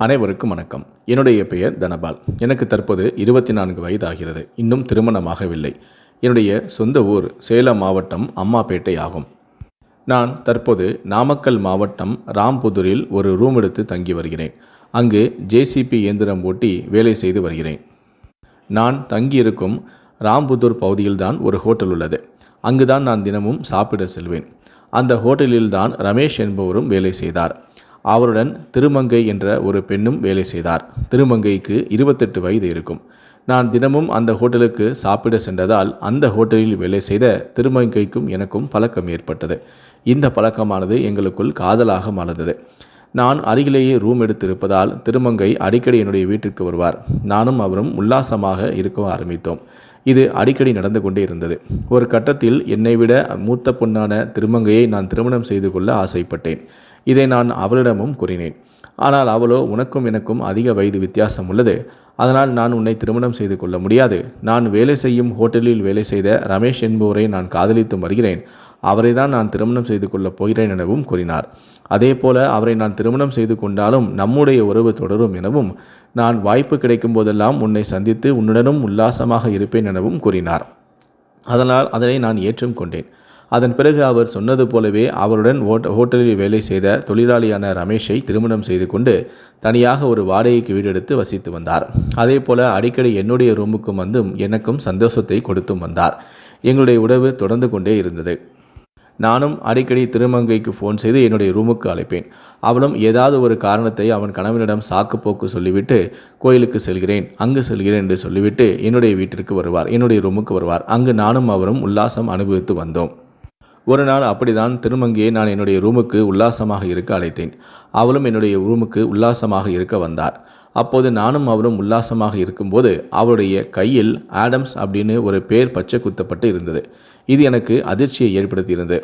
அனைவருக்கும் வணக்கம். என்னுடைய பெயர் தனபால். எனக்கு தற்போது இருபத்தி நான்கு வயதாகிறது. இன்னும் திருமணமாகவில்லை. என்னுடைய சொந்த ஊர் சேலம் மாவட்டம் அம்மாப்பேட்டை ஆகும். நான் தற்போது நாமக்கல் மாவட்டம் ராம்புதூரில் ஒரு ரூம் எடுத்து தங்கி வருகிறேன். அங்கு ஜேசிபி இயந்திரம் ஓட்டி வேலை செய்து வருகிறேன். நான் தங்கியிருக்கும் ராம்புதூர் பகுதியில்தான் ஒரு ஹோட்டல் உள்ளது. அங்குதான் நான் தினமும் சாப்பிட செல்வேன். அந்த ஹோட்டலில்தான் ரமேஷ் என்பவரும் வேலை செய்தார். அவருடன் திருமங்கை என்ற ஒரு பெண்ணும் வேலை செய்தார். திருமங்கைக்கு இருபத்தெட்டு வயது இருக்கும். நான் தினமும் அந்த ஹோட்டலுக்கு சாப்பிட சென்றதால் அந்த ஹோட்டலில் வேலை செய்த திருமங்கைக்கும் எனக்கும் பழக்கம் ஏற்பட்டது. இந்த பழக்கமானது எங்களுக்குள் காதலாக மலர்ந்தது நான் அருகிலேயே ரூம் எடுத்திருப்பதால் திருமங்கை அடிக்கடி என்னுடைய வீட்டிற்கு வருவார். நானும் அவரும் உல்லாசமாக இருக்க ஆரம்பித்தோம். இது அடிக்கடி நடந்து கொண்டே இருந்தது. ஒரு கட்டத்தில் என்னை விட மூத்த பொண்ணான திருமங்கையை நான் திருமணம் செய்து கொள்ள ஆசைப்பட்டேன். இதை நான் அவளிடமும் கூறினேன். ஆனால் அவளோ உனக்கும் எனக்கும் அதிக வயது வித்தியாசம் உள்ளது அதனால் நான் உன்னை திருமணம் செய்து கொள்ள முடியாது. நான் வேலை செய்யும் ஹோட்டலில் வேலை செய்த ரமேஷ் என்பவரை நான் காதலித்து வருகிறேன் அவரை தான் நான் திருமணம் செய்து கொள்ளப் போகிறேன் எனவும் கூறினார். அதே போல அவரை நான் திருமணம் செய்து கொண்டாலும் நம்முடைய உறவு தொடரும் எனவும் நான் வாய்ப்பு கிடைக்கும் போதெல்லாம் உன்னை சந்தித்து உன்னுடனும் உல்லாசமாக இருப்பேன் எனவும் கூறினார். அதனால் அதனை நான் ஏற்றும் கொண்டேன் அதன் பிறகு அவர் சொன்னது போலவே அவருடன் ஓட்ட ஹோட்டலில் வேலை செய்த தொழிலாளியான ரமேஷை திருமணம் செய்து கொண்டு தனியாக ஒரு வாடகைக்கு வீடு எடுத்து வசித்து வந்தார். அதே போல அடிக்கடி என்னுடைய ரூமுக்கும் வந்தும் எனக்கும் சந்தோஷத்தை கொடுத்தும் வந்தார். எங்களுடைய உறவு தொடர்ந்து கொண்டே இருந்தது. நானும் அடிக்கடி திருமங்கைக்கு ஃபோன் செய்து என்னுடைய ரூமுக்கு அழைப்பேன். அவளும் ஏதாவது ஒரு காரணத்தை அவன் கணவனிடம் சாக்கு போக்கு சொல்லிவிட்டு கோயிலுக்கு செல்கிறேன் அங்கு செல்கிறேன் என்று சொல்லிவிட்டு என்னுடைய வீட்டிற்கு வருவார் என்னுடைய ரூமுக்கு வருவார். அங்கு நானும் அவரும் உல்லாசம் அனுபவித்து வந்தோம். ஒரு நாள் அப்படிதான் திருமங்கியை நான் என்னுடைய ரூமுக்கு உல்லாசமாக இருக்க அழைத்தேன். அவளும் என்னுடைய ரூமுக்கு உல்லாசமாக இருக்க வந்தார். அப்போது நானும் அவளும் உல்லாசமாக இருக்கும்போது அவளுடைய கையில் ஆடம்ஸ் அப்படின்னு ஒரு பேர் பச்சை குத்தப்பட்டு இருந்தது. இது எனக்கு அதிர்ச்சியை ஏற்படுத்தியிருந்தது.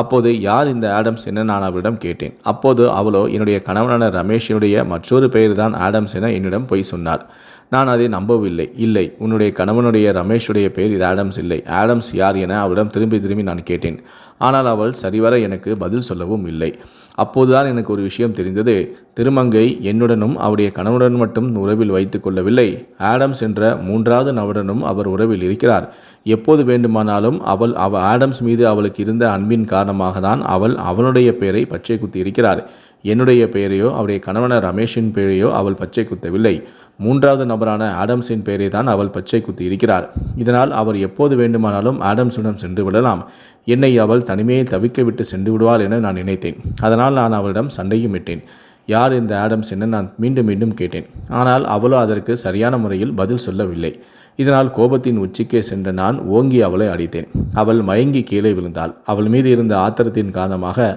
அப்போது யார் இந்த ஆடம்ஸ் என நான் அவளிடம் கேட்டேன். அப்போது அவளோ என்னுடைய கணவனான ரமேஷினுடைய மற்றொரு பெயர் தான் ஆடம்ஸ் என என்னிடம் போய் சொன்னார் நான் அதை நம்பவில்லை. இல்லை உன்னுடைய கணவனுடைய ரமேஷுடைய பெயர் இது ஆடம்ஸ் இல்லை. ஆடம்ஸ் யார் என அவளிடம் திரும்பி திரும்பி நான் கேட்டேன். ஆனால் அவள் சரிவர எனக்கு பதில் சொல்லவும் இல்லை. அப்போதுதான் எனக்கு ஒரு விஷயம் தெரிந்தது. திருமங்கை என்னுடனும் அவருடைய கணவனுடன் மட்டும் உறவில் வைத்து கொள்ளவில்லை. ஆடம்ஸ் என்ற மூன்றாவது நபருடனும் அவர் உறவில் இருக்கிறார். எப்போது வேண்டுமானாலும் அவள் அவ ஆடம்ஸ் மீது அவளுக்கு இருந்த அன்பின் காரணமாக தான் அவள் அவனுடைய பெயரை பச்சை குத்தி இருக்கிறார். என்னுடைய பெயரையோ அவருடைய கணவன ரமேஷின் பெயரையோ அவள் பச்சை குத்தவில்லை மூன்றாவது நபரான ஆடம்ஸின் பெயரை தான் அவள் பச்சை குத்தி இருக்கிறார். இதனால் அவர் எப்போது வேண்டுமானாலும் ஆடம்ஸுடன் சென்று விடலாம். என்னை அவள் தனிமையை தவிக்க விட்டு சென்று விடுவாள் என நான் நினைத்தேன். அதனால் நான் அவளிடம் சண்டையும் விட்டேன் யார் இந்த ஆடம்ஸ் என நான் மீண்டும் மீண்டும் கேட்டேன். ஆனால் அவளோ அதற்கு சரியான முறையில் பதில் சொல்லவில்லை. இதனால் கோபத்தின் உச்சிக்கே சென்ற நான் ஓங்கி அவளை அடித்தேன். அவள் மயங்கி கீழே விழுந்தாள். அவள் மீது இருந்த ஆத்திரத்தின் காரணமாக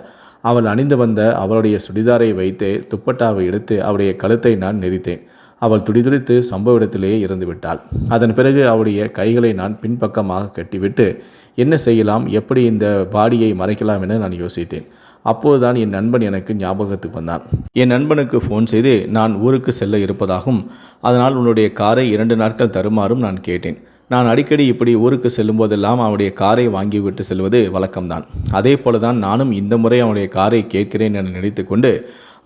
அவள் அணிந்து வந்த அவளுடைய சுடிதாரை வைத்து துப்பட்டாவை எடுத்து அவளுடைய கழுத்தை நான் நெறித்தேன் அவள் துடிதுடித்து சம்பவ இடத்திலேயே இறந்து விட்டாள். அதன் பிறகு அவளுடைய கைகளை நான் பின்பக்கமாக கட்டிவிட்டு என்ன செய்யலாம்? எப்படி இந்த பாடியை மறைக்கலாம் என நான் யோசித்தேன். அப்போதுதான் என் நண்பன் எனக்கு ஞாபகத்துக்கு வந்தான். என் நண்பனுக்கு ஃபோன் செய்து நான் ஊருக்கு செல்ல இருப்பதாகவும் அதனால் உன்னுடைய காரை இரண்டு நாட்கள் தருமாறும் நான் கேட்டேன். நான் அடிக்கடி இப்படி ஊருக்கு செல்லும் போதெல்லாம் அவனுடைய காரை வாங்கிவிட்டு செல்வது வழக்கம்தான். அதே போல தான் நானும் இந்த முறை அவனுடைய காரை கேட்கிறேன் என நினைத்து கொண்டு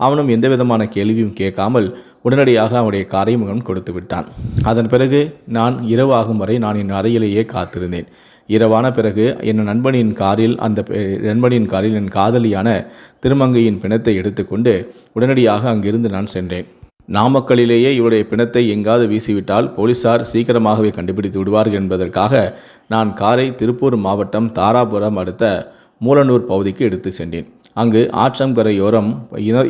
அவனும் எந்த விதமான கேள்வியும் கேட்காமல் உடனடியாக அவனுடைய காரியமுகம் முகம் கொடுத்து விட்டான். அதன் பிறகு நான் இரவாகும் வரை நான் என் அறையிலேயே காத்திருந்தேன். இரவான பிறகு என் நண்பனின் காரில் அந்த நண்பனின் காரில் என் காதலியான திருமங்கையின் பிணத்தை எடுத்துக்கொண்டு உடனடியாக அங்கிருந்து நான் சென்றேன். நாமக்கலிலேயே இவருடைய பிணத்தை எங்காவது வீசிவிட்டால் போலீசார் சீக்கிரமாகவே கண்டுபிடித்து விடுவார்கள் என்பதற்காக நான் காரை திருப்பூர் மாவட்டம் தாராபுரம் அடுத்த மூலனூர் பகுதிக்கு எடுத்து சென்றேன். அங்கு ஆற்றங்கரையோரம்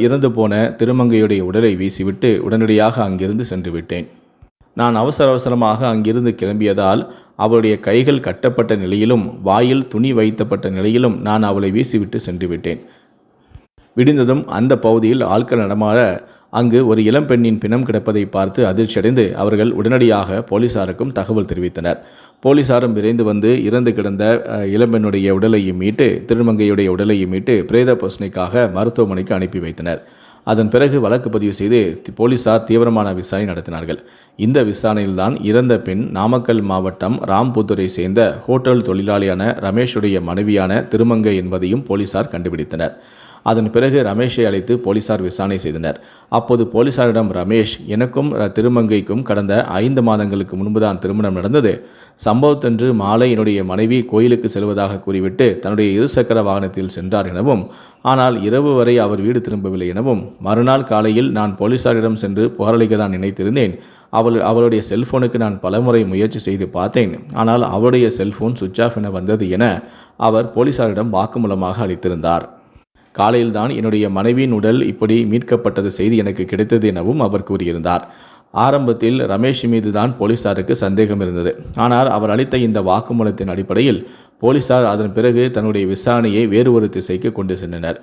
இறந்து போன திருமங்கையுடைய உடலை வீசிவிட்டு உடனடியாக அங்கிருந்து சென்று விட்டேன். நான் அவசர அவசரமாக அங்கிருந்து கிளம்பியதால் அவளுடைய கைகள் கட்டப்பட்ட நிலையிலும் வாயில் துணி வைத்தப்பட்ட நிலையிலும் நான் அவளை வீசிவிட்டு சென்று விட்டேன். விடிந்ததும் அந்த பகுதியில் ஆட்கள் நடமாட அங்கு ஒரு இளம்பெண்ணின் பிணம் கிடப்பதை பார்த்து அதிர்ச்சியடைந்து அவர்கள் உடனடியாக போலீசாருக்கும் தகவல் தெரிவித்தனர். போலீசாரும் விரைந்து வந்து இறந்து கிடந்த இளம்பெண்ணுடைய உடலையும் மீட்டு திருமங்கையுடைய உடலையும் மீட்டு பிரேத பசனைக்காக மருத்துவமனைக்கு அனுப்பி வைத்தனர். அதன் பிறகு வழக்கு பதிவு செய்து போலீசார் தீவிரமான விசாரணை நடத்தினார்கள். இந்த விசாரணையில்தான் இறந்த பெண் நாமக்கல் மாவட்டம் ராம்புத்தூரை சேர்ந்த ஹோட்டல் தொழிலாளியான ரமேஷுடைய மனைவியான திருமங்கை என்பதையும் போலீசார் கண்டுபிடித்தனர். அதன் பிறகு ரமேஷை அழைத்து போலீசார் விசாரணை செய்தனர். அப்போது போலீசாரிடம் ரமேஷ் எனக்கும் திருமங்கைக்கும் கடந்த ஐந்து மாதங்களுக்கு முன்புதான் திருமணம் நடந்தது. சம்பவத்தன்று மாலை என்னுடைய மனைவி கோயிலுக்கு செல்வதாக கூறிவிட்டு தன்னுடைய இருசக்கர வாகனத்தில் சென்றார் எனவும் ஆனால் இரவு வரை அவர் வீடு திரும்பவில்லை எனவும் மறுநாள் காலையில் நான் போலீசாரிடம் சென்று புகாரளிக்க தான் நினைத்திருந்தேன். அவள் அவளுடைய செல்போனுக்கு நான் பலமுறை முயற்சி செய்து பார்த்தேன். ஆனால் அவளுடைய செல்போன் சுவிட்ச் ஆஃப் என வந்தது என அவர் போலீசாரிடம் வாக்குமூலமாக அளித்திருந்தார். காலையில்தான் என்னுடைய மனைவியின் உடல் இப்படி மீட்கப்பட்டது செய்தி எனக்கு கிடைத்தது எனவும் அவர் கூறியிருந்தார். ஆரம்பத்தில் ரமேஷ் மீது தான் போலீசாருக்கு சந்தேகம் இருந்தது. ஆனால் அவர் அளித்த இந்த வாக்குமூலத்தின் அடிப்படையில் போலீசார் அதன் பிறகு தன்னுடைய விசாரணையை வேறு ஒரு திசைக்கு கொண்டு சென்றனர்.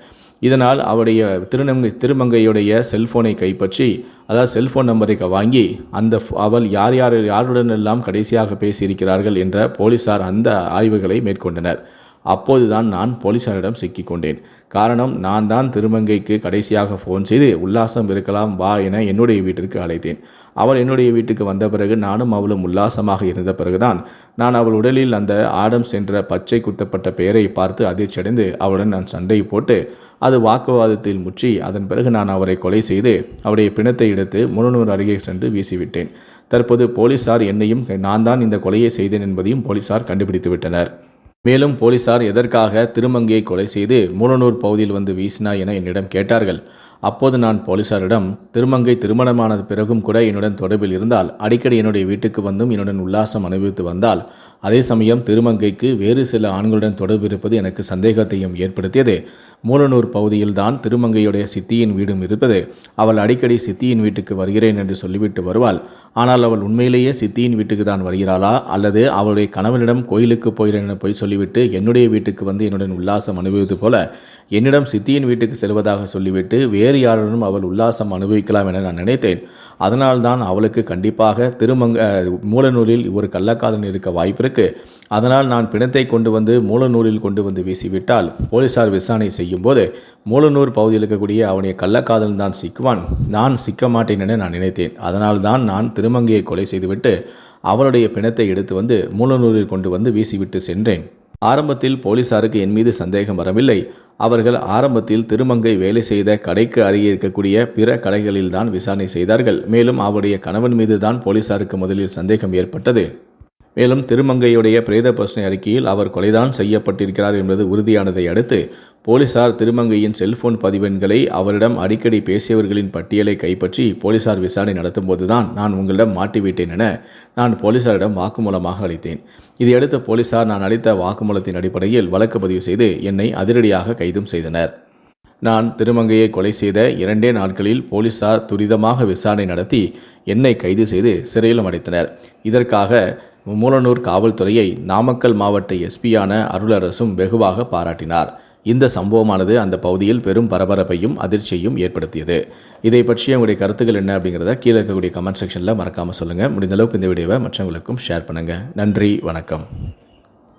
இதனால் அவருடைய திருநங்கை திருமங்கையுடைய செல்போனை கைப்பற்றி அதாவது செல்போன் நம்பரை வாங்கி அந்த அவள் யார் யார் யாருடனெல்லாம் கடைசியாக பேசியிருக்கிறார்கள் என்ற போலீசார் அந்த ஆய்வுகளை மேற்கொண்டனர். அப்போதுதான் நான் போலீசாரிடம் சிக்கிக்கொண்டேன். காரணம் நான் தான் திருமங்கைக்கு கடைசியாக ஃபோன் செய்து உல்லாசம் இருக்கலாம் வா என என்னுடைய வீட்டிற்கு அழைத்தேன். அவள் என்னுடைய வீட்டுக்கு வந்த பிறகு நானும் அவளும் உல்லாசமாக இருந்த பிறகுதான் நான் அவள் உடலில் அந்த ஆடம் சென்ற பச்சை குத்தப்பட்ட பெயரை பார்த்து அதிர்ச்சியடைந்து அவளுடன் நான் சண்டை போட்டு அது வாக்குவாதத்தில் முற்றி அதன் பிறகு நான் அவரை கொலை செய்து அவருடைய பிணத்தை எடுத்து முன்னூர் அருகே சென்று வீசிவிட்டேன். தற்போது போலீசார் என்னையும் நான் தான் இந்த கொலையை செய்தேன் என்பதையும் போலீசார் கண்டுபிடித்து விட்டனர் மேலும் போலீசார் எதற்காக திருமங்கையை கொலை செய்து மூலனூர் பகுதியில் வந்து வீசினா என என்னிடம் கேட்டார்கள். அப்போது நான் போலீசாரிடம் திருமங்கை திருமணமான பிறகும் கூட என்னுடன் தொடர்பில் இருந்தால் அடிக்கடி என்னுடைய வீட்டுக்கு வந்தும் என்னுடன் உல்லாசம் அனுபவித்து வந்தால் அதே சமயம் திருமங்கைக்கு வேறு சில ஆண்களுடன் தொடர்பு இருப்பது எனக்கு சந்தேகத்தையும் ஏற்படுத்தியது. மூலனூர் பகுதியில்தான் திருமங்கையுடைய சித்தியின் வீடும் இருப்பது. அவள் அடிக்கடி சித்தியின் வீட்டுக்கு வருகிறேன் என்று சொல்லிவிட்டு வருவாள். ஆனால் அவள் உண்மையிலேயே சித்தியின் வீட்டுக்கு தான் வருகிறாளா? அல்லது அவளுடைய கணவனிடம் கோயிலுக்கு போகிறேன் என பொய் சொல்லிவிட்டு என்னுடைய வீட்டுக்கு வந்து என்னுடன் உல்லாசம் அனுபவித்து போல என்னிடம் சித்தியின் வீட்டுக்கு செல்வதாக சொல்லிவிட்டு வேறு யாருடனும் அவள் உல்லாசம் அனுபவிக்கலாம் என நான் நினைத்தேன். அதனால்தான் அவளுக்கு கண்டிப்பாக திருமங்க மூலநூலில் ஒரு கள்ளக்காதன் இருக்க வாய்ப்பிருக்கு. அதனால் நான் பிணத்தை கொண்டு வந்து மூலநூலில் கொண்டு வந்து வீசிவிட்டால் போலீசார் விசாரணை செய்யும்போது மூலநூர் பகுதியில் இருக்கக்கூடிய அவனுடைய கள்ளக்காதலன் தான் சிக்குவான். நான் சிக்க மாட்டேன் என நான் நினைத்தேன். அதனால்தான் நான் திருமங்கையை கொலை செய்துவிட்டு அவளுடைய பிணத்தை எடுத்து வந்து மூலநூலில் கொண்டு வந்து வீசிவிட்டு சென்றேன். ஆரம்பத்தில் போலீசாருக்கு என் மீது சந்தேகம் வரவில்லை. அவர்கள் ஆரம்பத்தில் திருமங்கை வேலை செய்த கடைக்கு அருகே இருக்கக்கூடிய பிற கடைகளில்தான் விசாரணை செய்தார்கள். மேலும் அவருடைய கணவன் மீதுதான் போலீசாருக்கு முதலில் சந்தேகம் ஏற்பட்டது. மேலும் திருமங்கையுடைய பிரேத பிரச்சனை அறிக்கையில் அவர் கொலைதான் செய்யப்பட்டிருக்கிறார் என்பது உறுதியானதை அடுத்து போலீசார் திருமங்கையின் செல்போன் பதிவெண்களை அவரிடம் அடிக்கடி பேசியவர்களின் பட்டியலை கைப்பற்றி போலீசார் விசாரணை நடத்தும்போதுதான் நான் உங்களிடம் மாட்டிவிட்டேன் என நான் போலீசாரிடம் வாக்குமூலமாக அளித்தேன். இதையடுத்து போலீசார் நான் அளித்த வாக்குமூலத்தின் அடிப்படையில் வழக்கு பதிவு செய்து என்னை அதிரடியாக கைதும் செய்தனர். நான் திருமங்கையை கொலை செய்த இரண்டே நாட்களில் போலீசார் துரிதமாக விசாரணை நடத்தி என்னை கைது செய்து சிறையிலும் அடைத்தனர். இதற்காக மூலனூர் காவல்துறையை நாமக்கல் மாவட்ட எஸ்பியான அருளரசும் வெகுவாக பாராட்டினார். இந்த சம்பவமானது அந்த பகுதியில் பெரும் பரபரப்பையும் அதிர்ச்சியையும் ஏற்படுத்தியது. இதை பற்றிய உங்களுடைய கருத்துக்கள் என்ன அப்படிங்கிறத கீழே இருக்கக்கூடிய கமெண்ட் செக்ஷனில் மறக்காமல் சொல்லுங்கள் முடிந்தளவுக்கு இந்த வீடியோவை மற்றவங்களுக்கும் ஷேர் பண்ணுங்கள் நன்றி வணக்கம்.